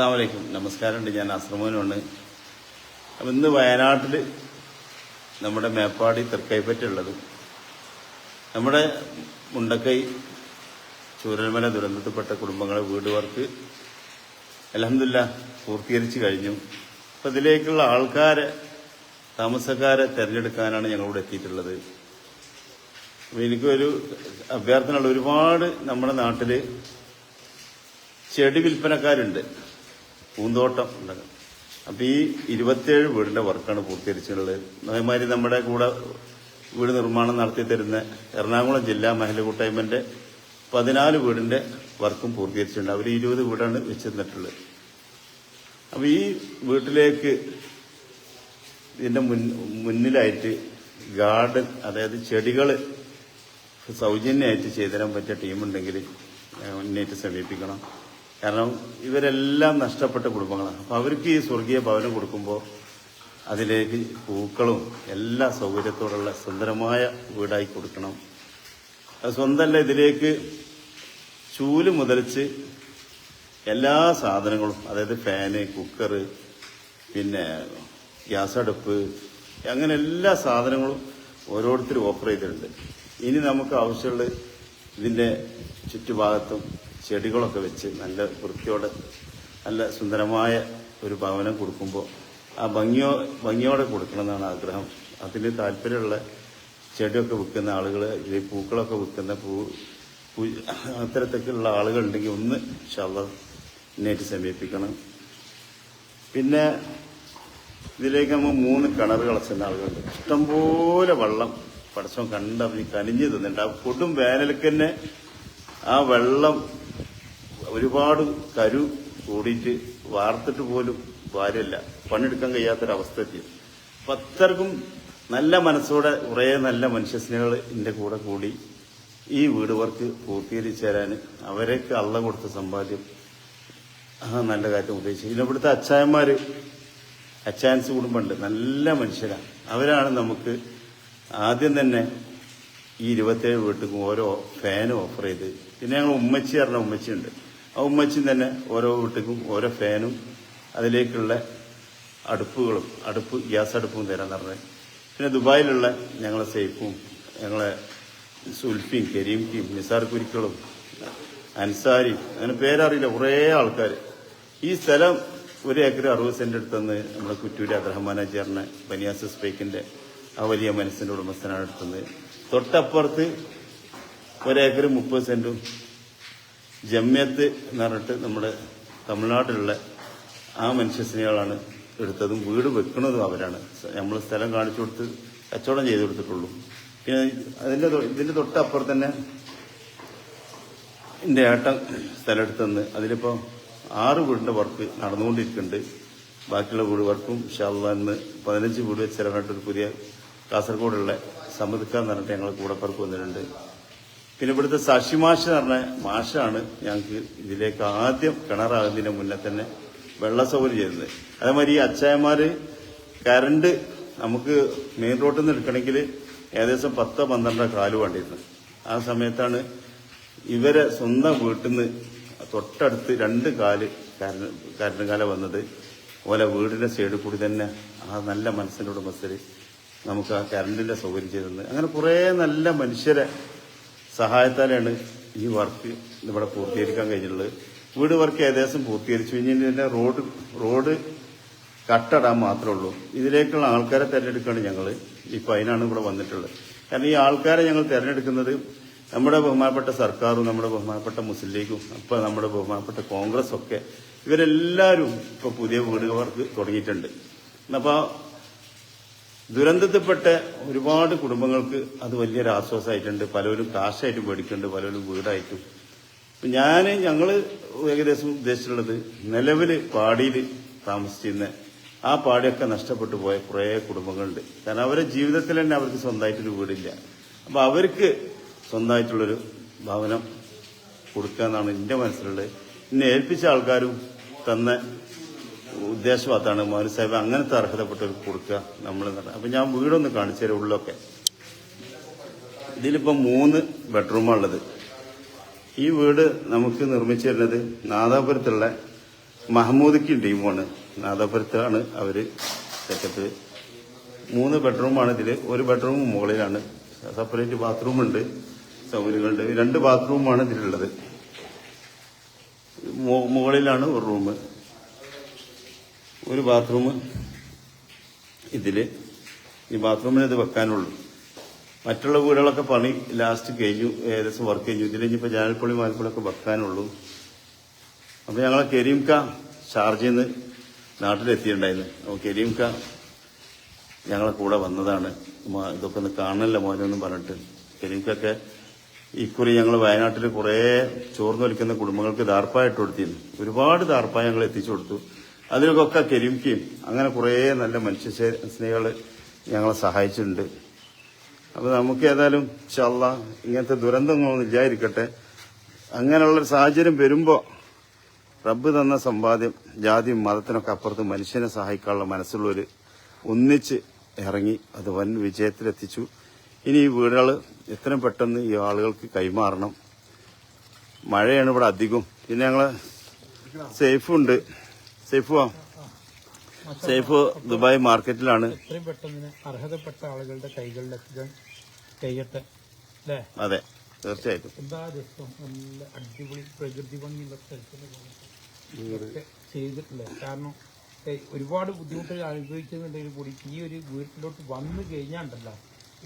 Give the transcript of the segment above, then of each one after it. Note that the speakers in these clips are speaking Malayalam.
അസ്സാം വലൈക്കും നമസ്കാരമുണ്ട്. ഞാൻ അസ്രമോനുമാണ്. അപ്പം ഇന്ന് വയനാട്ടിൽ നമ്മുടെ മേപ്പാടി തൃക്കൈപ്പറ്റുള്ളത് നമ്മുടെ മുണ്ടക്കൈ ചൂരൽമല ദുരന്തത്തിൽപ്പെട്ട കുടുംബങ്ങളെ വീട് വർക്ക് അലഹമില്ല പൂർത്തീകരിച്ചു കഴിഞ്ഞു. അപ്പം ഇതിലേക്കുള്ള ആൾക്കാരെ താമസക്കാരെ തിരഞ്ഞെടുക്കാനാണ് ഞങ്ങളിവിടെ എത്തിയിട്ടുള്ളത്. അപ്പം എനിക്കൊരു അഭ്യർത്ഥനയുള്ള ഒരുപാട് നമ്മുടെ നാട്ടിൽ ചെടി വിൽപ്പനക്കാരുണ്ട്. പൂന്തോട്ടം ഉണ്ട് അപ്പോൾ ഈ ഇരുപത്തിയേഴ് വീടിന്റെ വർക്കാണ് പൂർത്തീകരിച്ചിട്ടുള്ളത്. അതേമാതിരി നമ്മുടെ കൂടെ വീട് നിർമ്മാണം നടത്തി തരുന്ന എറണാകുളം ജില്ലാ മഹിള കൂട്ടായ്മന്റെ പതിനാല് വീടിന്റെ വർക്കും പൂർത്തീകരിച്ചിട്ടുണ്ട്. അവർ ഇരുപത് വീടാണ് വെച്ചിരുന്നിട്ടുള്ളത്. അപ്പൊ അപ്പം ഈ വീട്ടിലേക്ക് ഇതിന്റെ മുന്നിലായിട്ട് ഗാർഡൻ അതായത് ചെടികൾ സൗജന്യമായിട്ട് ചെയ്തു തരാൻ പറ്റിയ ടീമുണ്ടെങ്കിൽ മുന്നേറ്റ് സമീപിക്കണം. കാരണം ഇവരെല്ലാം നഷ്ടപ്പെട്ട കുടുംബങ്ങളാണ്. അപ്പം അവർക്ക് ഈ സ്വർഗീയ ഭവനം കൊടുക്കുമ്പോൾ അതിലേക്ക് പൂക്കളും എല്ലാ സൗകര്യത്തോടുള്ള സുന്ദരമായ വീടായി കൊടുക്കണം. അത് സ്വന്തമല്ല ഇതിലേക്ക് ചൂൽ മുതലിച്ച് എല്ലാ സാധനങ്ങളും അതായത് ഫാന് കുക്കറ് പിന്നെ ഗ്യാസ് അടുപ്പ് അങ്ങനെ എല്ലാ സാധനങ്ങളും ഓരോരുത്തരും ഓഫർ ചെയ്തിട്ടുണ്ട്. ഇനി നമുക്ക് ആവശ്യമുള്ള ഇതിന്റെ ചുറ്റുഭാഗത്തും ചെടികളൊക്കെ വെച്ച് നല്ല വൃത്തിയോടെ നല്ല സുന്ദരമായ ഒരു ഭവനം കൊടുക്കുമ്പോൾ ആ ഭംഗിയോ ഭംഗിയോടെ കൊടുക്കണമെന്നാണ് ആഗ്രഹം. അതിന് താല്പര്യമുള്ള ചെടിയൊക്കെ വിൽക്കുന്ന ആളുകൾ ഈ പൂക്കളൊക്കെ വിൽക്കുന്ന പൂ അത്തരത്തിലുള്ള ആളുകളുണ്ടെങ്കിൽ ഒന്ന് ശവ നേരിട്ട് സമീപിക്കണം. പിന്നെ ഇതിലേക്ക് നമ്മൾ മൂന്ന് കിണർ കളച്ചുന്ന ആളുകളുണ്ട്. ഇഷ്ടംപോലെ വെള്ളം പടച്ചവൻ കണ്ടി കനിഞ്ഞു തിന്നിട്ട് ആ കൊടും വേനൽക്ക് തന്നെ ആ വെള്ളം ഒരുപാട് കരു കൂടിയിട്ട് വാർത്തിട്ട് പോലും ഭാര്യല്ല പണിയെടുക്കാൻ കഴിയാത്തൊരവസ്ഥ എത്തി അപ്പൊ അത്രക്കും നല്ല മനസ്സോടെ കുറേ നല്ല മനുഷ്യസ്നേഹികൾ എന്റെ കൂടെ കൂടി ഈ വീട് വർക്ക് പൂർത്തീകരിച്ചു തരാൻ അവരൊക്കെ അള്ള കൊടുത്ത സമ്പാദ്യം. നല്ല കാര്യം ഉപയോഗിച്ചു പിന്നെ ഇവിടുത്തെ അച്ചായന്മാർ അച്ചായൻസ് കുടുംബമുണ്ട്. നല്ല മനുഷ്യരാണ് അവരാണ് നമുക്ക് ആദ്യം തന്നെ ഈ ഇരുപത്തേഴ് വീട്ടിൽ ഓരോ ഫാനും ഓഫർ ചെയ്ത്. പിന്നെ ഞങ്ങൾ ഉമ്മച്ചി പറഞ്ഞ ഉമ്മച്ചിയുണ്ട്. ആ തന്നെ ഓരോ വീട്ടിലും ഓരോ ഫാനും അതിലേക്കുള്ള അടുപ്പുകളും അടുപ്പ് ഗ്യാസ് അടുപ്പും തരാൻ പറഞ്ഞത് പിന്നെ ദുബായിലുള്ള ഞങ്ങളെ സേഫും ഞങ്ങളെ സുൽഫിയും കരീംക്കിയും നിസാർ കുരിക്കളും അൻസാരിയും അങ്ങനെ പേരറിയില്ല കുറേ ആൾക്കാർ ഈ സ്ഥലം ഒരു ഏക്കർ അറുപത് സെന്റ് എടുത്തെന്ന് നമ്മുടെ കുറ്റൂര് അബ്രഹ്മാൻ അജാറിനെ ബനിയാസ് സ്പേക്കിന്റെ ആ വലിയ മനസ്സിന്റെ ഉടമസ്ഥനാണ് എടുത്തത്. തൊട്ടപ്പുറത്ത് ഒരേക്കർ മുപ്പത് സെന്റും ജമ്യത്ത് എന്ന് പറഞ്ഞിട്ട് നമ്മുടെ തമിഴ്നാട്ടിലുള്ള ആ മനുഷ്യസ്നേഹികളാണ് എടുത്തതും വീട് വെക്കുന്നതും അവരാണ്. നമ്മൾ സ്ഥലം കാണിച്ചു കൊടുത്ത് കച്ചവടം ചെയ്തു കൊടുത്തിട്ടുള്ളൂ. പിന്നെ അതിന്റെ ഇതിന്റെ തൊട്ടപ്പുറം തന്നെ എന്റെ ഏട്ടൻ സ്ഥലം എടുത്തെന്ന് അതിലിപ്പോ ആറ് വീടിന്റെ വർക്ക് നടന്നുകൊണ്ടിരിക്കുന്നുണ്ട്. ബാക്കിയുള്ള വീട് വർക്കും ഷാന്ന് പതിനഞ്ച് വീട് വെച്ച് ഇറങ്ങിയിട്ട് ഒരു പുതിയ കാസർഗോഡുള്ള സമ്മതിക്കാൻ പറഞ്ഞിട്ട് ഞങ്ങൾ കൂടെ വന്നിട്ടുണ്ട്. പിന്നെ ഇവിടുത്തെ ശശി മാഷ് എന്ന് പറഞ്ഞ മാഷാണ് ഞങ്ങൾക്ക് ഇതിലേക്ക് ആദ്യം കിണറാകുന്നതിന് മുന്നേ തന്നെ വെള്ള സൗകര്യം ചെയ്തത്. അതേമാതിരി ഈ അച്ചായന്മാർ കറണ്ട് നമുക്ക് മെയിൻ റോഡിൽ നിന്ന് എടുക്കണമെങ്കിൽ ഏകദേശം പത്തോ പന്ത്രണ്ടോ കാൽ വേണ്ടിയിരുന്നു. ആ സമയത്താണ് ഇവരെ സ്വന്തം വീട്ടിൽ നിന്ന് തൊട്ടടുത്ത് രണ്ട് കാൽ കരണ്ട് കാല വന്നത്. ഓലെ വീടിന്റെ സൈഡിൽ കൂടി തന്നെ ആ നല്ല മനസ്സിന്റെ ഉടമസ്ഥര് നമുക്ക് ആ കരണ്ടിന്റെ സൗകര്യം ചെയ്തത്. അങ്ങനെ കുറേ നല്ല മനുഷ്യരെ സഹായത്താലാണ് ഈ വർക്ക് ഇവിടെ പൂർത്തീകരിക്കാൻ കഴിഞ്ഞിട്ടുള്ളത്. വീട് വർക്ക് ഏകദേശം പൂർത്തീകരിച്ചു. ഇതിന്റെ റോഡ് റോഡ് കട്ടടാൻ മാത്രമേ ഉള്ളൂ. ഇതിലേക്കുള്ള ആൾക്കാരെ തിരഞ്ഞെടുക്കുകയാണ് ഞങ്ങൾ ഇപ്പൊ അതിനാണ് ഇവിടെ വന്നിട്ടുള്ളത്. കാരണം ഈ ആൾക്കാരെ ഞങ്ങൾ തിരഞ്ഞെടുക്കുന്നത് നമ്മുടെ ബഹുമാനപ്പെട്ട സർക്കാരും നമ്മുടെ ബഹുമാനപ്പെട്ട മുസ്ലിം ലീഗും ഇപ്പൊ നമ്മുടെ ബഹുമാനപ്പെട്ട കോൺഗ്രസ് ഒക്കെ ഇവരെല്ലാവരും ഇപ്പൊ പുതിയ വീട് വർക്ക് തുടങ്ങിയിട്ടുണ്ട്. അപ്പൊ ദുരന്തത്തിൽപ്പെട്ട ഒരുപാട് കുടുംബങ്ങൾക്ക് അത് വലിയൊരു ആശ്വാസമായിട്ടുണ്ട്. പലരും കാശായിട്ട് മേടിക്കുന്നുണ്ട് പലരും വീടായിട്ടും. ഞാൻ ഞങ്ങൾ ഏകദേശം ഉദ്ദേശിച്ചിട്ടുള്ളത് നിലവിൽ പാടിയിൽ താമസിച്ചിരുന്ന ആ പാടിയൊക്കെ നഷ്ടപ്പെട്ടു പോയ കുറേ കുടുംബങ്ങളുണ്ട്. കാരണം അവരുടെ ജീവിതത്തിൽ തന്നെ അവർക്ക് സ്വന്തമായിട്ടൊരു വീടില്ല. അപ്പൊ അവർക്ക് സ്വന്തമായിട്ടുള്ളൊരു ഭവനം കൊടുക്കുക എന്നാണ് എന്റെ മനസ്സിലുള്ളത്. എന്നെ ഏൽപ്പിച്ച ആൾക്കാരും തന്ന ഉദ്ദേശം അതാണ് മോഹൻ സാഹിബ് അങ്ങനത്തെ അർഹതപ്പെട്ടവർക്ക് കൊടുക്കുക നമ്മൾ അപ്പൊ ഞാൻ വീടൊന്ന് കാണിച്ചു തരാം ഉള്ളൊക്കെ ഇതിലിപ്പോ മൂന്ന് ബെഡ്റൂമാണുള്ളത്. ഈ വീട് നമുക്ക് നിർമ്മിച്ചു തരുന്നത് നാദാപുരത്തുള്ള മഹമ്മൂദിക്കും ടീമുമാണ് നാദാപുരത്താണ് അവർ സെറ്റപ്പ്. മൂന്ന് ബെഡ്റൂമാണ് ഇതിൽ ഒരു ബെഡ്റൂം മുകളിലാണ്. സെപ്പറേറ്റ് ബാത്റൂമുണ്ട് സൗകര്യങ്ങളുണ്ട്. രണ്ട് ബാത്റൂമാണ് ഇതിലുള്ളത്. മുകളിലാണ് ഒരു റൂം. ഒരു ബാത്റൂം ഇതിൽ. ഈ ബാത്റൂമിന് ഇത് വെക്കാനുള്ളൂ. മറ്റുള്ള വീടുകളൊക്കെ പണി ലാസ്റ്റ് കഴിഞ്ഞു ഏകദേശം വർക്ക് കഴിഞ്ഞു. ഇതിൽ ഇനിയിപ്പോൾ ജാനൽപ്പള്ളി മാൽപ്പള്ളിയൊക്കെ വെക്കാനുള്ളൂ. അപ്പോൾ ഞങ്ങൾ കരീംക ഷാർജയിൽ നിന്ന് നാട്ടിലെത്തിയിട്ടുണ്ടായിരുന്നു. അപ്പോൾ കരീംക ഞങ്ങളെ കൂടെ വന്നതാണ്. ഇതൊക്കെ ഒന്ന് കാണണല്ലോ മോനെന്നും പറഞ്ഞിട്ട്. കരീംക്കൊക്കെ ഇക്കുറി ഞങ്ങൾ വയനാട്ടിൽ കുറേ ചോർന്നു വലിക്കുന്ന കുടുംബങ്ങൾക്ക് ദാർപ്പായിട്ട് കൊടുത്തിരുന്നു. ഒരുപാട് ദാർപ്പായ ഞങ്ങൾ എത്തിച്ചു കൊടുത്തു. അതിലൊക്കെ കരീംക്കയും അങ്ങനെ കുറേ നല്ല മനുഷ്യ സ്നേഹികൾ ഞങ്ങളെ സഹായിച്ചിട്ടുണ്ട്. അപ്പോൾ നമുക്ക് ഏതായാലും ചള്ള ഇങ്ങനത്തെ ദുരന്തങ്ങളൊന്നും ഇല്ലായിരിക്കട്ടെ അങ്ങനെയുള്ളൊരു സാഹചര്യം വരുമ്പോൾ റബ്ബ് തന്ന സമ്പാദ്യം ജാതിയും മതത്തിനൊക്കെ അപ്പുറത്ത് മനുഷ്യനെ സഹായിക്കാനുള്ള മനസ്സുള്ളവർ ഒന്നിച്ച് ഇറങ്ങി അത് വൻ വിജയത്തിലെത്തിച്ചു. ഇനി ഈ വീടുകൾ എത്രയും പെട്ടെന്ന് ഈ ആളുകൾക്ക് കൈമാറണം. മഴയാണ് ഇവിടെ അധികം. പിന്നെ ഞങ്ങൾ സേഫുണ്ട്. സേഫുവാ സേഫ് ദുബായ് മാർക്കറ്റിലാണ്. എത്രയും പെട്ടെന്ന് അർഹതപ്പെട്ട ആളുകളുടെ കഴിയട്ടെ അല്ലേ? അതെ തീർച്ചയായിട്ടും. എന്താ രസം? നല്ല അടിപൊളി പ്രകൃതി ഭംഗിയുള്ള സ്ഥലത്തിന് ഇതൊക്കെ ചെയ്തിട്ടില്ലേ? കാരണം ഒരുപാട് ബുദ്ധിമുട്ടുകൾ അനുഭവിക്കുന്നുണ്ടെങ്കിൽ കൂടി ഈ ഒരു വീട്ടിലോട്ട് വന്നു കഴിഞ്ഞാണ്ടല്ല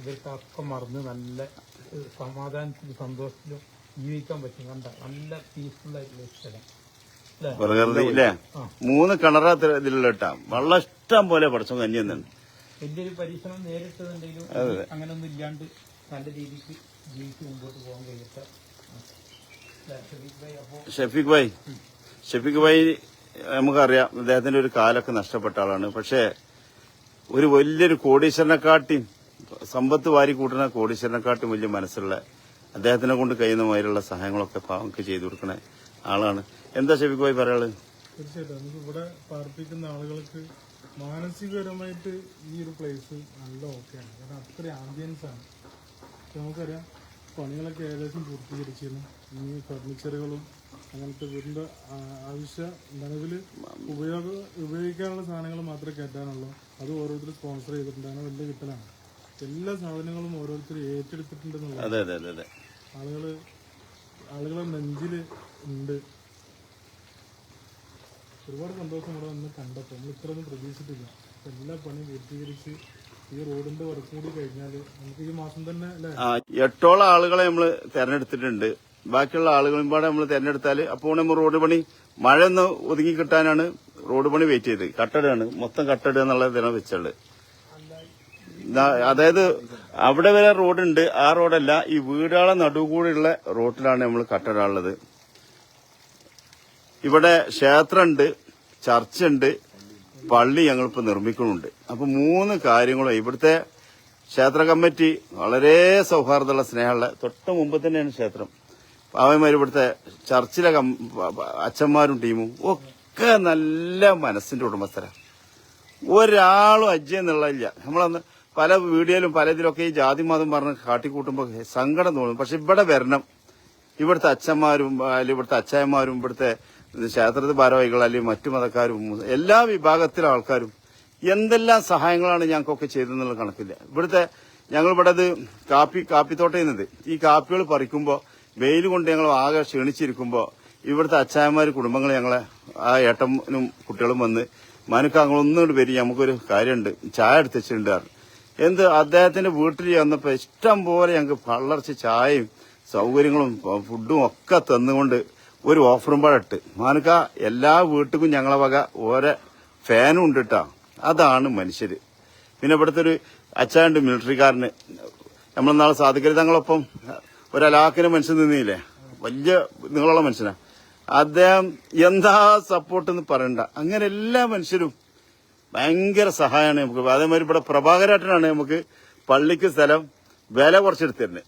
ഇവർക്കൊക്കെ മറന്ന് നല്ല സമാധാനത്തിലും സന്തോഷത്തിലും ജീവിക്കാൻ പറ്റും. കണ്ട നല്ല പീസ്ഫുൾ ആയിട്ടുള്ള സ്ഥലം. പ്രകൃതി ഇല്ലേ മൂന്ന് കിണറാ ഇതിലുള്ള ഇട്ടാ വെള്ളം ഇഷ്ടം പോലെ പടച്ചം കഞ്ഞിന്നുണ്ട് വലിയൊരു പരിശ്രമം നേരിട്ടതുണ്ടെങ്കിലും അങ്ങനൊന്നും ഇല്ലാണ്ട് നല്ല രീതിക്ക് ജീവിച്ച് മുമ്പോട്ട് പോകാൻ കഴിയത്ത ഷഫീഖ് ഭായി ഷഫീഖ് ഭായി. നമുക്കറിയാം അദ്ദേഹത്തിന്റെ ഒരു കാലൊക്കെ നഷ്ടപ്പെട്ട ആളാണ്. പക്ഷേ ഒരു വലിയൊരു കോടീശ്വരനെക്കാട്ടി സമ്പത്ത് വാരി കൂട്ടുന്ന കോടീശ്വരനെക്കാട്ടും വലിയ മനസ്സുള്ള അദ്ദേഹത്തിനെ കൊണ്ട് കഴിയുന്ന മാതിരിയുള്ള സഹായങ്ങളൊക്കെ പാവങ്ങൾക്ക് ചെയ്തു കൊടുക്കുന്ന ആളാണ്. എന്താ ഷെഫിക്ക് പോയി പറയാൾ തീർച്ചയായിട്ടും. നമുക്ക് ഇവിടെ പാർപ്പിക്കുന്ന ആളുകൾക്ക് മാനസികപരമായിട്ട് ഈ ഒരു പ്ലേസ് നല്ല ഓക്കെയാണ് കാരണം അത്ര ആംബിയൻസ് ആണ്. നമുക്കറിയാം പണികളൊക്കെ ഏകദേശം പൂർത്തീകരിച്ചിരുന്നു. ഇനി ഫർണിച്ചറുകളും അങ്ങനത്തെ വീടിന്റെ ആവശ്യ നിലവിൽ ഉപയോഗ ഉപയോഗിക്കാനുള്ള സാധനങ്ങൾ മാത്രമേ കയറ്റാനുള്ളൂ. അത് ഓരോരുത്തർ സ്പോൺസർ ചെയ്തിട്ടുണ്ട്. അങ്ങനെ വലിയ കിട്ടലാണ്. എല്ലാ സാധനങ്ങളും ഓരോരുത്തർ ഏറ്റെടുത്തിട്ടുണ്ടെന്നുള്ളത് ആളുകൾ ആളുകൾ നെഞ്ചിൽ ഉണ്ട്. ഒരുപാട് സന്തോഷം ഇവിടെ വന്ന് കണ്ടപ്പോൾ. നമ്മൾ ഇത്രയൊന്നും പ്രതീക്ഷിച്ചിട്ടില്ല. എല്ലാ പണിയും പൂർത്തീകരിച്ച് ഈ റോഡിന്റെ വർക്ക് കൂടി കഴിഞ്ഞാൽ നമുക്ക് ഈ മാസം തന്നെ എട്ടോളം ആളുകളെ നമ്മൾ തെരഞ്ഞെടുത്തിട്ടുണ്ട്. ബാക്കിയുള്ള ആളുകളും പാടെ നമ്മൾ തെരഞ്ഞെടുത്താൽ അപ്പോൾ നമ്മൾ റോഡ് പണി മഴ ഒന്ന് ഒതുങ്ങി കിട്ടാനാണ് റോഡ് പണി വെയിറ്റ് ചെയ്ത് കട്ടടാണ് മൊത്തം കട്ടട എന്നുള്ള ഇതിനെ വെച്ചുള്ളത് അതായത് അവിടെ വരെ റോഡുണ്ട്. ആ റോഡല്ല ഈ വീടുകളെ നടുകൂടെയുള്ള റോഡിലാണ് നമ്മൾ കട്ടടാനുള്ളത് ഇവിടെ ക്ഷേത്രമുണ്ട് ചർച്ചുണ്ട് പള്ളി ഞങ്ങളിപ്പോൾ നിർമ്മിക്കുന്നുണ്ട്. അപ്പൊ മൂന്ന് കാര്യങ്ങളും ഇവിടുത്തെ ക്ഷേത്ര കമ്മിറ്റി വളരെ സൗഹാർദ്ദമുള്ള സ്നേഹമുള്ള തൊട്ട് മുമ്പ് തന്നെയാണ് ക്ഷേത്രം. പാവന്മാർ ഇവിടുത്തെ ചർച്ചിലെ അച്ഛന്മാരും ടീമും ഒക്കെ നല്ല മനസ്സിന്റെ ഉടമസ്ഥരാണ് ഒരാളും അജ്ജയെന്നുള്ളതില്ല നമ്മളന്ന് പല വീഡിയോയിലും പല ഇതിലൊക്കെ ഈ ജാതി മതം പറഞ്ഞ് കാട്ടിക്കൂട്ടുമ്പോൾ സങ്കടം തോന്നും. പക്ഷെ ഇവിടെ വരണം. ഇവിടുത്തെ അച്ഛന്മാരും അല്ലെങ്കിൽ ഇവിടുത്തെ അച്ചായന്മാരും ഇവിടുത്തെ ക്ഷേത്രത്തിൽ ഭാരവാഹികൾ അല്ലെങ്കിൽ മറ്റു മതക്കാരും എല്ലാ വിഭാഗത്തിലെ ആൾക്കാരും എന്തെല്ലാം സഹായങ്ങളാണ് ഞങ്ങൾക്കൊക്കെ ചെയ്തതെന്നുള്ള കണക്കില്ല. ഇവിടുത്തെ ഞങ്ങൾ ഇവിടെ അത് കാപ്പി കാപ്പിത്തോട്ടം ചെയ്യുന്നത് ഈ കാപ്പികൾ പറിക്കുമ്പോൾ വെയിൽ കൊണ്ട് ഞങ്ങൾ ആകെ ക്ഷീണിച്ചിരിക്കുമ്പോൾ ഇവിടുത്തെ അച്ചായന്മാർ കുടുംബങ്ങൾ ഞങ്ങളെ ആ ഏട്ടനും കുട്ടികളും വന്ന് മാനുക്ക ഒന്നുകൂടി വരി നമുക്കൊരു കാര്യമുണ്ട്. ചായ എടുത്ത് പറഞ്ഞു. എന്ത് അദ്ദേഹത്തിന്റെ വീട്ടിൽ ചെന്നപ്പോ ഇഷ്ടം പോലെ ഞങ്ങൾക്ക് പള്ളർച്ച് ചായയും സൗകര്യങ്ങളും ഫുഡും ഒക്കെ തന്നുകൊണ്ട് ഒരു ഓഫറും പാടിട്ട് മാനക്ക എല്ലാ വീട്ടുക്കും ഞങ്ങളെ വക ഓരോ ഫാനും ഉണ്ട് കേട്ടാ അതാണ് മനുഷ്യര്. പിന്നെ ഇവിടുത്തെ ഒരു അച്ചാണ്ട് മിലിറ്ററിക്കാരന് നമ്മൾ നാളെ സാധിക്കരുത് തങ്ങളൊപ്പം. ഒരലാക്കിന് മനുഷ്യൻ നിന്നില്ലേ? വലിയ നിങ്ങളുള്ള മനുഷ്യനാ. അദ്ദേഹം എന്താ സപ്പോർട്ട് എന്ന് പറയണ്ട. അങ്ങനെ എല്ലാ മനുഷ്യരും ഭയങ്കര സഹായമാണ് നമുക്ക്. അതേമാതിരി ഇവിടെ പ്രഭാകരാട്ടനാണ് നമുക്ക് പള്ളിക്ക് സ്ഥലം വില കുറച്ചെടുത്തിരുന്നത്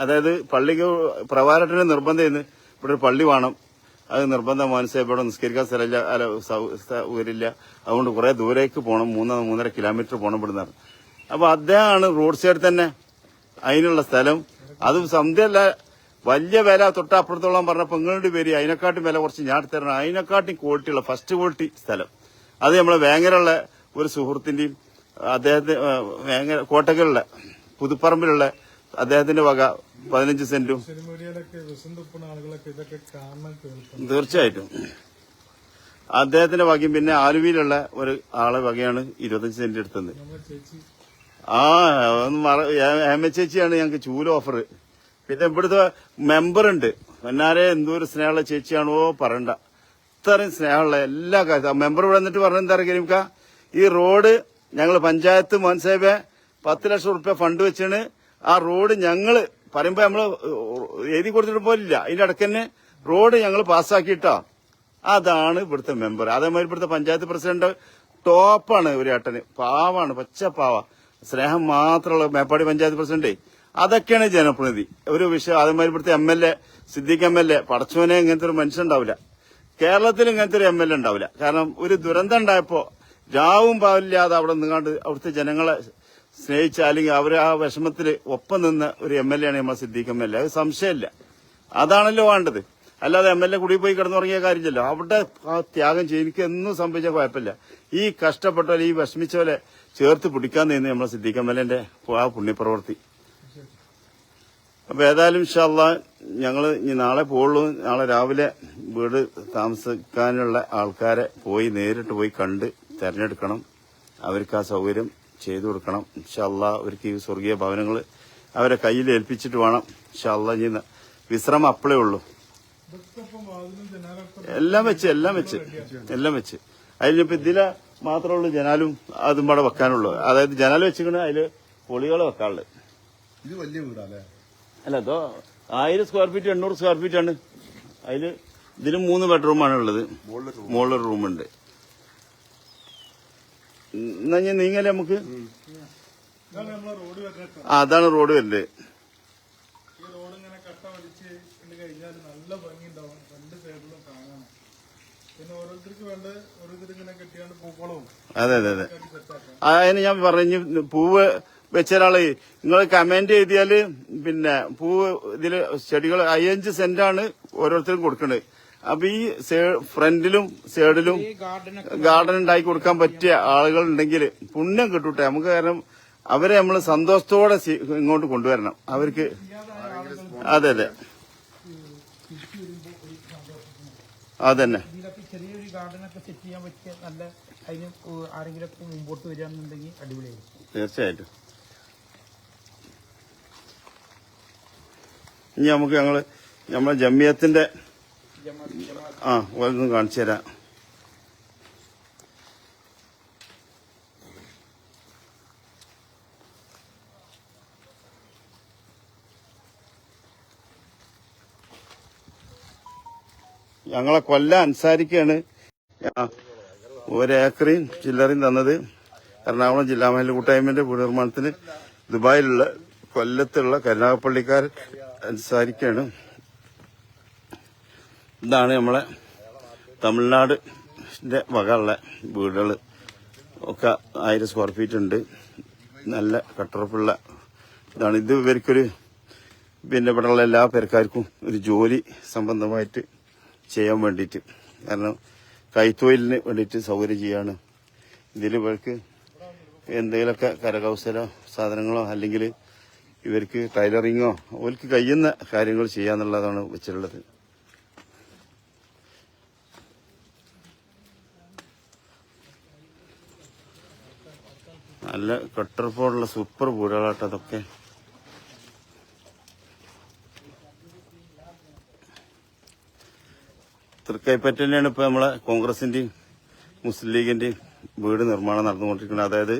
അതായത് പള്ളിക്ക് പ്രഭാകരാട്ടനെ നിർബന്ധം ചെയ്യുന്നത് ഇവിടെ ഒരു പള്ളി വേണം. അത് നിർബന്ധം ഇവിടെ നിസ്കരിക്കാൻ സ്ഥലമില്ല അല്ല സൗകര്യമില്ല അതുകൊണ്ട് കുറെ ദൂരേക്ക് പോകണം മൂന്ന് മൂന്നര കിലോമീറ്റർ പോകണം ഇവിടുന്ന്. അപ്പൊ അദ്ദേഹമാണ് റോഡ് സൈഡ് തന്നെ അതിനുള്ള സ്ഥലം. അതും സന്ധ്യല്ല വലിയ വില തൊട്ടപ്പുറത്തോളം പറഞ്ഞപ്പോൾ നിങ്ങളുടെ പേര് അതിനെക്കാട്ടും വില കുറച്ച് ഞാൻ തരണം. അതിനെക്കാട്ടും ക്വാളിറ്റിയുള്ള ഫസ്റ്റ് ക്വാളിറ്റി സ്ഥലം. അത് നമ്മളെ വേങ്ങരുള്ള ഒരു സുഹൃത്തിന്റെയും അദ്ദേഹത്തിന് വേങ്ങര കോട്ടകളുടെ പുതുപ്പറമ്പിലുള്ള അദ്ദേഹത്തിന്റെ വക പതിനഞ്ച് സെന്റും തീർച്ചയായിട്ടും. അദ്ദേഹത്തിന്റെ വകയും പിന്നെ ആലുവയിലുള്ള ഒരു ആളെ വകയാണ് ഇരുപത്തഞ്ച് സെന്റ് എടുത്തത്. ആ ഒന്ന് മറ എച്ച് ചേച്ചിയാണ് ഞങ്ങൾക്ക് ചൂല ഓഫർ. പിന്നെ ഇവിടുത്തെ മെമ്പർ ഉണ്ട് എന്നാരെ എന്തോ ഒരു സ്നേഹമുള്ള ചേച്ചിയാണോ പറയണ്ട. ഇത്രയും സ്നേഹമുള്ള എല്ലാ കാര്യം മെമ്പർ ഇവിടെ വന്നിട്ട് പറഞ്ഞ എന്താ കരീംക്ക ഈ റോഡ് ഞങ്ങൾ പഞ്ചായത്ത് മോൻസേബെ പത്ത് ലക്ഷം റുപ്യ ഫണ്ട് വെച്ചാണ്. ആ റോഡ് ഞങ്ങൾ പറയുമ്പോൾ നമ്മൾ എഴുതി കൊടുത്തിട്ട് പോലില്ല. അതിന്റെ ഇടയ്ക്ക് തന്നെ റോഡ് ഞങ്ങൾ പാസ്സാക്കിയിട്ടാ. അതാണ് ഇവിടുത്തെ മെമ്പർ അതേമാതിരി ഇവിടുത്തെ പഞ്ചായത്ത് പ്രസിഡന്റ് ടോപ്പാണ് ഒരു ഏട്ടന്. പാവാണ് പച്ച പാവ. സ്നേഹം മാത്രമുള്ള മേപ്പാടി പഞ്ചായത്ത് പ്രസിഡന്റ്. അതൊക്കെയാണ് ജനപ്രതിനിധി. ഒരു വിഷയം അതേമാതിരി ഇവിടുത്തെ M L A Siddique M L A പടച്ചോനെ ഇങ്ങനത്തെ ഒരു മനുഷ്യൻ ഉണ്ടാവില്ല. കേരളത്തിൽ ഇങ്ങനത്തെ ഒരു എം എൽ എ ഉണ്ടാവില്ല. കാരണം ഒരു ദുരന്തം ഉണ്ടായപ്പോ രാവും പാവില്ലാതെ അവിടെ നിന്നാണ്ട് അവിടുത്തെ ജനങ്ങളെ സ്നേഹിച്ച അല്ലെങ്കിൽ അവർ ആ വിഷമത്തിൽ ഒപ്പം നിന്ന് ഒരു എം എൽ എ ആണ് നമ്മൾ സിദ്ദീഖ് എം എൽ എ അത് സംശയമില്ല. അതാണല്ലോ വേണ്ടത്. അല്ലാതെ എം എൽ എ കുടി പോയി കിടന്നുറങ്ങിയ കാര്യമില്ലല്ലോ. അവിടെ ആ ത്യാഗം ചെയ്യും. എനിക്ക് എന്നും സംഭവിച്ച കുഴപ്പമില്ല. ഈ കഷ്ടപ്പെട്ടവരെ ഈ വിഷമിച്ചവരെ ചേർത്ത് പിടിക്കാൻ നിന്ന് നമ്മളെ സിദ്ദീഖ് എം എൽ എന്റെ ആ പുണ്യപ്രവൃത്തി. അപ്പൊ ഏതായാലും ഇൻഷാല്ല ഞങ്ങൾ ഇനി നാളെ പോകുള്ളൂ നാളെ രാവിലെ വീട് താമസിക്കാനുള്ള ആൾക്കാരെ പോയി നേരിട്ട് പോയി കണ്ട് തെരഞ്ഞെടുക്കണം. അവർക്ക് ആ സൗകര്യം ചെയ്തു കൊടുക്കണം. ഇൻഷാല്ല അവർക്ക് ഈ സ്വർഗീയ ഭവനങ്ങൾ അവരെ കയ്യിൽ ഏൽപ്പിച്ചിട്ട് വേണം. ഇൻഷാല്ല ഇനി വിശ്രമം അപ്പളേ ഉള്ളൂ. എല്ലാം വെച്ച് എല്ലാം വെച്ച് എല്ലാം വെച്ച്. അതിലിപ്പോ ഇതിലെ മാത്രമേ ഉള്ളൂ ജനാലും അതും പാടെ വെക്കാനുള്ളൂ. അതായത് ജനാൽ വെച്ചിക്കണ അതിൽ പൊളികൾ വെക്കാനുള്ളത്. ഇത് വലിയ വീടാല്ലേ അല്ല അതോ ആയിരം സ്ക്വയർ ഫീറ്റ് എണ്ണൂറ് സ്ക്വയർ ഫീറ്റ് ആണ്. അതിൽ ഇതിന് മൂന്ന് ബെഡ്റൂമാണ് ഉള്ളത്. മുകളിലൊരു റൂമുണ്ട് എന്നാ ഞാൻ നീങ്ങല്ലേ നമുക്ക്? അതാണ് റോഡ് വരുന്നത്. അതെ അതെ അതെ. അതിന് ഞാൻ പറഞ്ഞു പൂവ് വെച്ച ഒരാൾ നിങ്ങൾ കമന്റ് എഴുതിയാൽ പിന്നെ പൂ ഇതിൽ ചെടികൾ അയ്യഞ്ച് സെന്റാണ് ഓരോരുത്തരും കൊടുക്കുന്നത് അപ്പൊ ഈ ഫ്രണ്ടിലും സൈഡിലും ഗാർഡൻ ഉണ്ടാക്കി കൊടുക്കാൻ പറ്റിയ ആളുകൾ ഉണ്ടെങ്കിൽ പുണ്യം കിട്ടൂട്ടെ. നമുക്ക് കാരണം അവരെ നമ്മൾ സന്തോഷത്തോടെ ഇങ്ങോട്ട് കൊണ്ടുവരണം. അവർക്ക് അതെ അതെ. അതന്നെ. ഇതിലൊക്കെ ചെറിയൊരു ഗാർഡനൊക്കെ സെറ്റ് ചെയ്യാൻ പറ്റിയ നല്ല അതിന് ആരെങ്കിലും മുമ്പോട്ട് വരികയാണെന്നുണ്ടെങ്കിൽ അടിപൊളിയായിരിക്കും. തീർച്ചയായിട്ടും. ഇനി നമുക്ക് ഞങ്ങൾ നമ്മളെ ജമാഅത്ത് ആ ഒന്ന് കാണിച്ചു തരാം. ഞങ്ങളെ കൊല്ല അൻസാരിക്കാണ് ഒരേക്കറിയും ചില്ലറയും തന്നത്. എറണാകുളം ജില്ലാ മഹിള കൂട്ടായ്മന്റെ പുനർനിർമ്മാണത്തിന് ദുബായിലുള്ള കൊല്ലത്തുള്ള കരുനാഗപ്പള്ളിക്കാരൻ അൻസാരിക്കാണ് ഇതാണ് നമ്മളെ തമിഴ്നാടിന്റെ വകയുള്ള വീടുകൾ ഒക്കെ ആയിരം സ്ക്വയർ ഫീറ്റ് ഉണ്ട്. നല്ല കട്ടുറപ്പുള്ള ഇതാണ്. ഇത് ഇവർക്കൊരു പിന്നെ ഇവിടെയുള്ള എല്ലാ പേർക്കാർക്കും ഒരു ജോലി സംബന്ധമായിട്ട് ചെയ്യാൻ വേണ്ടിയിട്ട്. കാരണം കൈത്തൊഴിലിന് വേണ്ടിയിട്ട് സൗകര്യം ചെയ്യാണ്. ഇതിൽ ഇവർക്ക് എന്തെങ്കിലുമൊക്കെ കരകൗശല സാധനങ്ങളോ അല്ലെങ്കിൽ ഇവർക്ക് ടൈലറിങ്ങോ അവർക്ക് കഴിയുന്ന കാര്യങ്ങൾ ചെയ്യാന്നുള്ളതാണ് വെച്ചിട്ടുള്ളത്. നല്ല കട്ടർ പോലുള്ള സൂപ്പർ വീടുകളാട്ടോ അതൊക്കെ. തൃക്കൈപ്പറ്റ തന്നെയാണ് നമ്മളെ കോൺഗ്രസിന്റെയും മുസ്ലിം ലീഗിന്റെയും വീട് നിർമ്മാണം നടന്നുകൊണ്ടിരിക്കുന്നത്. അതായത്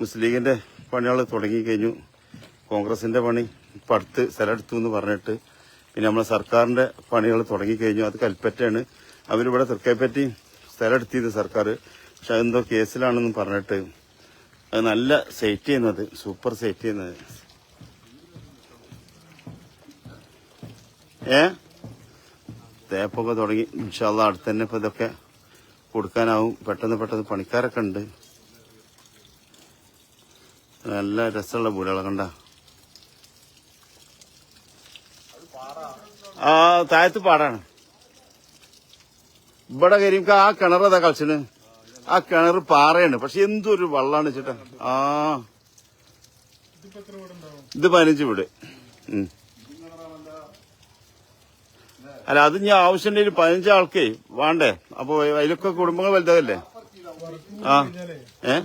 മുസ്ലിം ലീഗിന്റെ പണികൾ തുടങ്ങിക്കഴിഞ്ഞു കോൺഗ്രസിന്റെ പണി ഇപ്പൊ അടുത്ത് സ്ഥലം എടുത്തു എന്ന് പറഞ്ഞിട്ട് പിന്നെ നമ്മളെ സർക്കാരിന്റെ പണികൾ തുടങ്ങിക്കഴിഞ്ഞു. അത് കൽപ്പറ്റയാണ്. അവരിവിടെ തൃക്കൈപ്പറ്റി സ്ഥലം എടുത്തിരുന്നു സർക്കാർ പക്ഷെ അതെന്തോ കേസിലാണെന്നും പറഞ്ഞിട്ട് അത് നല്ല സെറ്റ് ചെയ്യുന്നത് സൂപ്പർ സെറ്റ് ചെയ്യുന്നത് ഏ? തേപ്പൊക്കെ തുടങ്ങി. ഇൻഷാല്ല അടുത്ത് തന്നെ ഇപ്പൊ ഇതൊക്കെ കൊടുക്കാനാവും. പെട്ടെന്ന് പെട്ടെന്ന് പണിക്കാരൊക്കെ ഉണ്ട്. നല്ല രസമുള്ള വീടുകളെ കണ്ട. ആ താഴത്ത് പാടാണ്. ഇവിടെ കരിയുമ്പോ ആ കിണർ അതാ കളിച്ചിന് ആ കിണർ പാറയാണ്. പക്ഷെ എന്തൊരു വള്ളാണ് ചേട്ടാ. ആ. ഇത് പതിനഞ്ച് വീട്. അല്ല അത് ഞാൻ ആവശ്യമുണ്ടെങ്കിൽ പതിനഞ്ച് ആൾക്കേ വേണ്ടേ? അപ്പൊ അതിലൊക്കെ കുടുംബങ്ങൾ വലുതല്ലേ ആ. ഏ?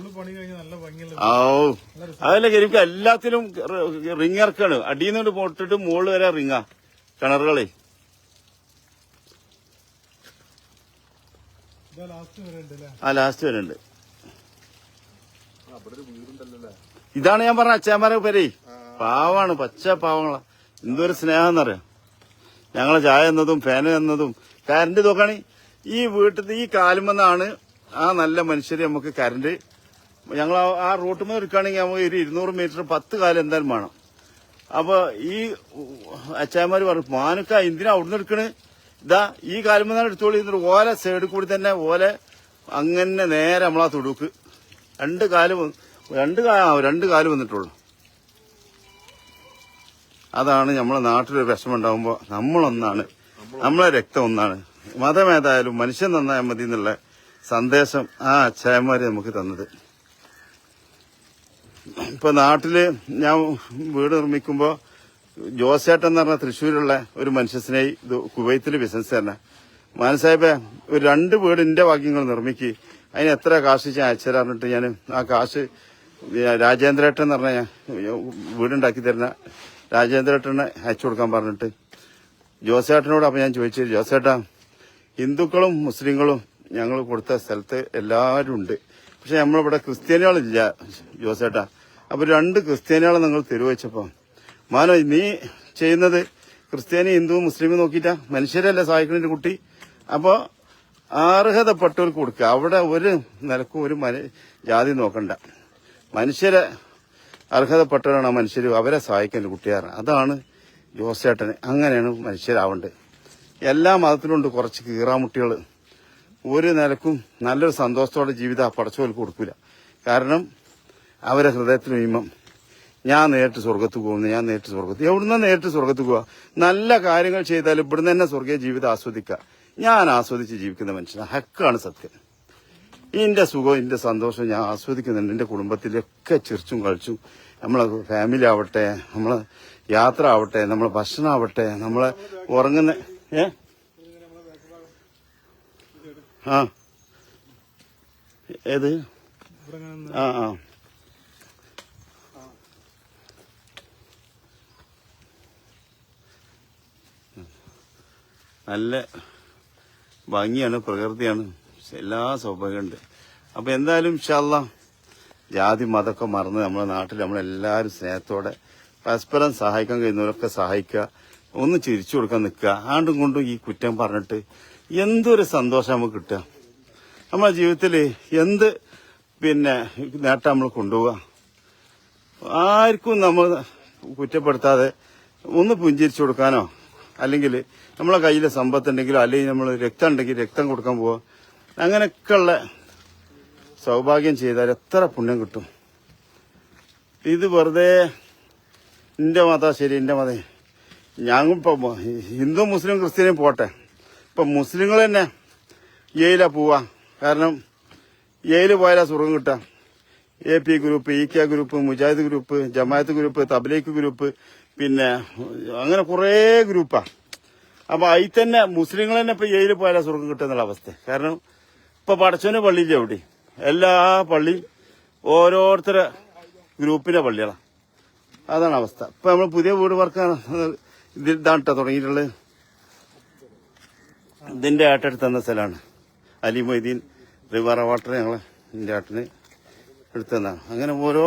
ഓ അതല്ല കരിക്ക് എല്ലാത്തിലും റിങ് ഇറക്കാണ്. അടിയിൽ നിന്ന് പൊട്ടിട്ട് മുകളിൽ വരെ റിങ്ങാ. കിണറുകളെ. ആ ലാസ്റ്റ് വരെ ഉണ്ട് ഇതാണ് ഞാൻ പറഞ്ഞ അച്ഛാമാരെ പേരേ. പാവാണ് പച്ച പാവങ്ങളാ. എന്തൊരു സ്നേഹം എന്നറിയാം ഞങ്ങളെ ചായ എന്നതും ഫാന് എന്നതും കരണ്ട് നോക്കാണ് ഈ വീട്ടിൽ ഈ കാലുമെന്നാണ് ആ നല്ല മനുഷ്യര് നമുക്ക് കരണ്ട് ഞങ്ങൾ ആ- റൂട്ട് എടുക്കുകയാണെങ്കിൽ നമുക്ക് ഒരു ഇരുന്നൂറ് മീറ്റർ പത്ത് കാലം എന്തായാലും വേണം. അപ്പൊ ഈ അച്ചായന്മാര് പറഞ്ഞു മാനുക്ക എന്തിനാ അവിടുന്ന് എടുക്കണ്? ഇതാ ഈ കാലുമെന്നാണ് എടുത്തോളി ഓല സൈഡിൽ കൂടി തന്നെ ഓല അങ്ങനെ നേരെ നമ്മളാ തുടുക്ക്. രണ്ട് കാലം രണ്ട് രണ്ട് കാലം വന്നിട്ടുള്ളു. അതാണ് നമ്മളെ നാട്ടിലൊരു വിഷമം ഉണ്ടാകുമ്പോൾ നമ്മളൊന്നാണ്. നമ്മളെ രക്തം ഒന്നാണ്. മതമേതായാലും മനുഷ്യൻ നന്നായാൽ മതി എന്നുള്ള സന്ദേശം ആ അച്ചായന്മാര് നമുക്ക് തന്നത്. ഇപ്പൊ നാട്ടിൽ ഞാൻ വീട് നിർമ്മിക്കുമ്പോ ജോസേട്ടൻ എന്ന് പറഞ്ഞ തൃശ്ശൂരുള്ള ഒരു മനുഷ്യസ്നേഹി ഇത് കുവൈത്തിൽ ബിസിനസ് തന്നെ. മാനസാഹിബേ ഒരു രണ്ട് വീട് വാക്യങ്ങൾ നിർമ്മിക്ക്. അതിന് എത്ര കാശ് ഞാൻ അയച്ചുതരാറിട്ട് ഞാൻ ആ കാശ് രാജേന്ദ്രേട്ടൻ എന്ന് പറഞ്ഞ വീടുണ്ടാക്കി തരുന്ന രാജേന്ദ്രേട്ടനെ അയച്ചു കൊടുക്കാൻ പറഞ്ഞിട്ട്. ജോസേട്ടനോട് അപ്പൊ ഞാൻ ചോദിച്ചു ജോസേട്ടാ ഹിന്ദുക്കളും മുസ്ലിങ്ങളും ഞങ്ങൾ കൊടുത്ത സ്ഥലത്ത് എല്ലാവരും ഉണ്ട്. പക്ഷെ നമ്മളിവിടെ ക്രിസ്ത്യാനികളില്ല ജോസേട്ടാ. അപ്പൊ രണ്ട് ക്രിസ്ത്യാനികളെ നിങ്ങൾ തെരുവച്ചപ്പോ മാനോ നീ ചെയ്യുന്നത് ക്രിസ്ത്യാനി ഹിന്ദു മുസ്ലിം നോക്കിയിട്ടാ? മനുഷ്യരല്ലേ സഹായിക്കുന്ന കുട്ടി? അപ്പോ അർഹതപ്പെട്ടവർക്ക് കൊടുക്കുക. അവിടെ ഒരു നിലക്കും ഒരു ജാതി നോക്കണ്ട. മനുഷ്യരെ അർഹതപ്പെട്ടവരാണ് ആ മനുഷ്യർ അവരെ സഹായിക്കുന്ന കുട്ടിയാറ്. അതാണ് ജോസേട്ടന്. അങ്ങനെയാണ് മനുഷ്യരാവേണ്ടത്. എല്ലാ മതത്തിലുണ്ട് കുറച്ച് കീറാമുട്ടികൾ ഒരു നിലക്കും നല്ലൊരു സന്തോഷത്തോടെ ജീവിതം ആ പടച്ചോൽക്ക് കൊടുക്കില്ല കാരണം അവരെ ഹൃദയത്തിന് വീമ്പം ഞാൻ നേരിട്ട് സ്വർഗത്ത് പോകുന്നു ഞാൻ നേരിട്ട് സ്വർഗത്ത് എവിടുന്ന നേരിട്ട് സ്വർഗത്ത് പോവാ? നല്ല കാര്യങ്ങൾ ചെയ്താൽ ഇവിടുന്ന് തന്നെ സ്വർഗീയ ജീവിതം ആസ്വദിക്കുക. ഞാൻ ആസ്വദിച്ച് ജീവിക്കുന്ന മനുഷ്യനാണ് ഹക്കാണ് സത്യം. എന്റെ സുഖം എന്റെ സന്തോഷം ഞാൻ ആസ്വദിക്കുന്നുണ്ട്. എന്റെ കുടുംബത്തിലൊക്കെ ചിരിച്ചും കളിച്ചും. നമ്മളെ ഫാമിലി ആവട്ടെ നമ്മളെ യാത്ര ആവട്ടെ നമ്മളെ ഭക്ഷണം ആവട്ടെ നമ്മളെ ഉറങ്ങുന്ന ഏ? ആ. ഏത്? ആ ആ. നല്ല ഭംഗിയാണ് പ്രകൃതിയാണ്. എല്ലാ സൗഭാഗ്യമുണ്ട്. അപ്പൊ എന്തായാലും ഇൻഷാല്ല ജാതി മതമൊക്കെ മറന്ന് നമ്മുടെ നാട്ടിൽ നമ്മളെല്ലാവരും സ്നേഹത്തോടെ പരസ്പരം സഹായിക്കാൻ കഴിയുന്നവരൊക്കെ സഹായിക്കുക ഒന്ന് ചിരിച്ചു കൊടുക്കാൻ നിൽക്കുക ആണ്ടും കൊണ്ടും ഈ കുറ്റം പറഞ്ഞിട്ട് എന്തൊരു സന്തോഷം നമുക്ക് കിട്ടുക. നമ്മുടെ ജീവിതത്തിൽ എന്ത് പിന്നെ നേട്ടം നമ്മൾ കൊണ്ടുപോവുക. ആർക്കും നമ്മൾ കുറ്റപ്പെടുത്താതെ ഒന്ന് പുഞ്ചിരിച്ചു കൊടുക്കാനോ അല്ലെങ്കിൽ നമ്മളെ കയ്യിൽ സമ്പത്തുണ്ടെങ്കിലോ അല്ലെങ്കിൽ നമ്മൾ രക്തം ഉണ്ടെങ്കിൽ രക്തം കൊടുക്കാൻ പോവുക. അങ്ങനെയൊക്കെയുള്ള സൗഭാഗ്യം ചെയ്താൽ എത്ര പുണ്യം കിട്ടും. ഇത് വെറുതെ എന്റെ മത ശരി എന്റെ മതം ഞാൻ ഇപ്പൊ ഹിന്ദു മുസ്ലിം ക്രിസ്ത്യനും പോട്ടെ. ഇപ്പൊ മുസ്ലിങ്ങൾ തന്നെ ഏയിലാ പോവാ. കാരണം ഏയിൽ പോയാലാ സുഖം കിട്ടാം. A P group E K group Mujahid group Jamaat group Tabligh group പിന്നെ അങ്ങനെ കുറേ ഗ്രൂപ്പാണ് അപ്പോൾ അതിൽ തന്നെ മുസ്ലിങ്ങൾ തന്നെ ഇപ്പം ഏഴിൽ പോയാലാ സ്വർഗം കിട്ടുന്നുള്ള അവസ്ഥ. കാരണം ഇപ്പം പടച്ചോന് പള്ളിയില്ല എവിടെ എല്ലാ പള്ളിയും ഓരോരുത്തരെ ഗ്രൂപ്പിന്റെ പള്ളികളാണ് അതാണ് അവസ്ഥ. ഇപ്പം നമ്മൾ പുതിയ വീട് വർക്കാണ് ഇതാണ് തുടങ്ങിയിട്ടുള്ളത്. ഇതിന്റെ ഏട്ടെടുത്ത് തന്ന സ്ഥലമാണ്. അലി മൊയ്തീൻ റിവർ വാട്ടർ ഞങ്ങൾ എന്റെ ആട്ടിന് എടുത്തതാണ്. അങ്ങനെ ഓരോ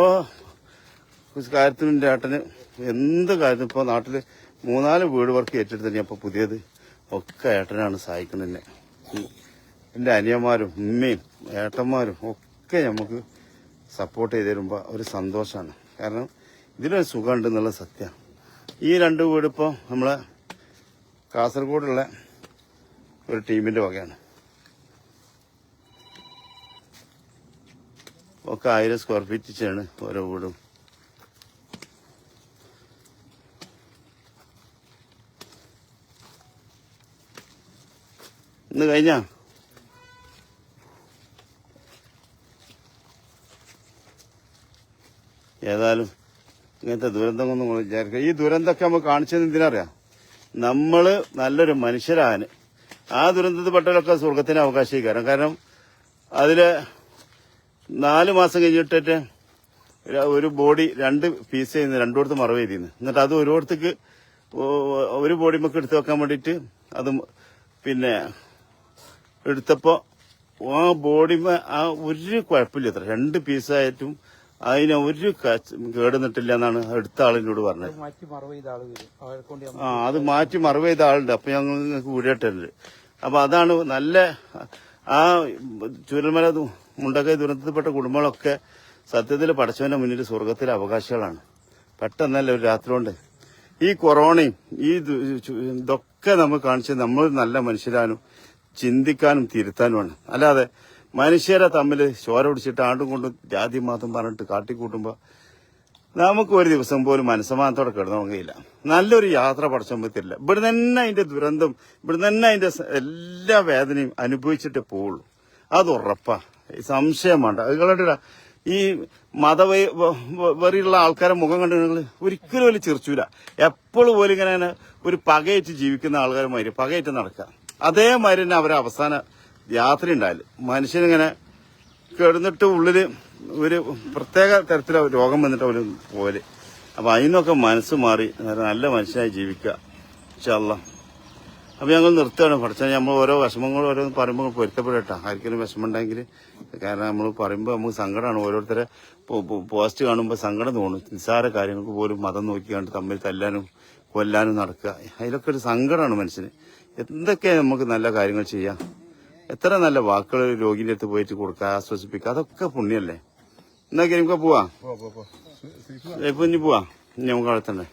കാര്യത്തിനും എന്റെ ആട്ടിന് എന്ത് കാര്യത്തിനും ഇപ്പോൾ നാട്ടിൽ മൂന്നാൽ വീട് വർക്ക് ഏറ്റെടുത്ത് തന്നെ ഇപ്പോൾ പുതിയത് ഒക്കെ ഏട്ടനാണ് സഹായിക്കുന്നത് എന്നെ എന്റെ അനിയന്മാരും ഉമ്മയും ഏട്ടന്മാരും ഒക്കെ നമുക്ക് സപ്പോർട്ട് ചെയ്ത് തരുമ്പോൾ ഒരു സന്തോഷമാണ് കാരണം ഇതിലൊരു സുഖമുണ്ടെന്നുള്ള സത്യം. ഈ രണ്ട് വീട് ഇപ്പോൾ നമ്മളെ കാസർഗോഡുള്ള ഒരു ടീമിന്റെ വകയാണ്. ഒക്കെ ആയിരം സ്ക്വയർ ഫീറ്റ് വെച്ചാണ് ഓരോ വീടും. ഇന്ന് കഴിഞ്ഞ? ഏതായാലും ഇങ്ങനത്തെ ദുരന്തമൊന്നും നമ്മൾ വിചാരിക്കുക ഈ ദുരന്തമൊക്കെ നമ്മൾ കാണിച്ചത് എന്തിനറിയാം നമ്മൾ നല്ലൊരു മനുഷ്യരാണ്. ആ ദുരന്തത്തിൽപ്പെട്ടവരൊക്കെ സ്വർഗത്തിന് അവകാശീകരണം കാരണം അതിൽ നാല് മാസം കഴിഞ്ഞിട്ട് ഒരു- ബോഡി രണ്ട് പീസ് ചെയ്യുന്ന രണ്ടോടത്ത് മറവ് ചെയ്തിരുന്നു. എന്നിട്ട് അത് ഓരോരുത്തക്ക് ഒരു ബോഡി നമുക്ക് എടുത്തു വെക്കാൻ വേണ്ടിയിട്ട് അത് പിന്നെ എടുത്തപ്പോൾ ആ ബോഡിമ ആ ഒരു കുഴപ്പമില്ല അത്ര. രണ്ട് പീസായിട്ടും അതിന് ഒരു കേടുന്നിട്ടില്ല എന്നാണ് എടുത്ത ആളിനോട് പറഞ്ഞത്. ആ അത് മാറ്റി മറവ് ചെയ്ത ആളുണ്ട്. അപ്പൊ ഞങ്ങൾ നിങ്ങൾക്ക് വീടിട്ടുണ്ട് അപ്പൊ അതാണ് നല്ല ആ ചുരൽമല മുണ്ടക്കൈ ദുരന്തത്തിൽപ്പെട്ട കുടുംബങ്ങളൊക്കെ സത്യത്തിൽ പഠിച്ചവന്റെ മുന്നിൽ സ്വർഗത്തിലെ അവകാശികളാണ്. പെട്ടെന്നല്ല ഒരു രാത്രി കൊണ്ട്. ഈ കൊറോണയും ഈ ഇതൊക്കെ നമ്മൾ കാണിച്ച് നമ്മൾ നല്ല മനുഷ്യരാനും ചിന്തിക്കാനും തിരുത്താനുമാണ്. അല്ലാതെ മനുഷ്യരെ തമ്മിൽ ചോര പിടിച്ചിട്ട് ആണ്ടും കൊണ്ടും ജാതി മാത്രം പറഞ്ഞിട്ട് കാട്ടിക്കൂട്ടുമ്പോൾ നമുക്ക് ഒരു ദിവസം പോലും മനസ്സമാനത്തോടെ കിടന്നുറങ്ങിയില്ല. നല്ലൊരു യാത്ര പഠിച്ചപ്പോൾ തരില്ല. ഇവിടെ തന്നെ അതിന്റെ ദുരന്തം ഇവിടെ തന്നെ അതിന്റെ സ- എല്ലാ വേദനയും അനുഭവിച്ചിട്ട് പോവുള്ളൂ. അത് ഉറപ്പാ. സംശയം വേണ്ട. അതുകളുടെ ഈ മത വെറിയുള്ള ആൾക്കാരെ മുഖം കണ്ടു നിങ്ങൾ ഒരിക്കലും ഒരു ചിരിച്ചൂല എപ്പോഴും പോലും ഇങ്ങനെ ഒരു പകയേറ്റ് ജീവിക്കുന്ന ആൾക്കാരുമാതിരി പകയേറ്റ് നടക്കുക. അതേമാതിരി തന്നെ അവരെ അവസാന യാത്ര ഉണ്ടായാൽ. മനുഷ്യനിങ്ങനെ കിടന്നിട്ട് ഉള്ളിൽ ഒരു പ്രത്യേക തരത്തിലെ രോഗം വന്നിട്ട് അവർ പോലെ അപ്പം അതിനൊക്കെ മനസ്സ് മാറി നല്ല മനുഷ്യനായി ജീവിക്കുക ചല്ല അപ്പം ഞങ്ങൾ നിർത്തുകയാണ്. പഠിച്ചാൽ നമ്മൾ ഓരോ വിഷമങ്ങളും ഓരോന്ന് പറയുമ്പോൾ പൊരുത്തപ്പെടട്ടാ. ആർക്കെങ്കിലും വിഷമം ഉണ്ടെങ്കിൽ കാരണം നമ്മൾ പറയുമ്പോൾ നമുക്ക് സങ്കടമാണ് ഓരോരുത്തരെ പോസ്റ്റ് കാണുമ്പോൾ സങ്കടം തോന്നും. നിസ്സാര കാര്യങ്ങൾക്ക് പോലും മതം നോക്കിക്കാണ്ട് തമ്മിൽ തല്ലാനും കൊല്ലാനും നടക്കുക. അതിലൊക്കെ ഒരു സങ്കടമാണ് മനുഷ്യന്. എന്തൊക്കെ നമുക്ക് നല്ല കാര്യങ്ങൾ ചെയ്യാം. എത്ര നല്ല വാക്കുകൾ രോഗിന്റെ അടുത്ത് പോയിട്ട് കൊടുക്കുക ആശ്വസിപ്പിക്കുക അതൊക്കെ പുണ്യല്ലേ? എന്നാ നമുക്ക് പോവാ? ഇപ്പൊ ഇനി പോവാ? നമുക്ക് വളർത്തണ്ടേ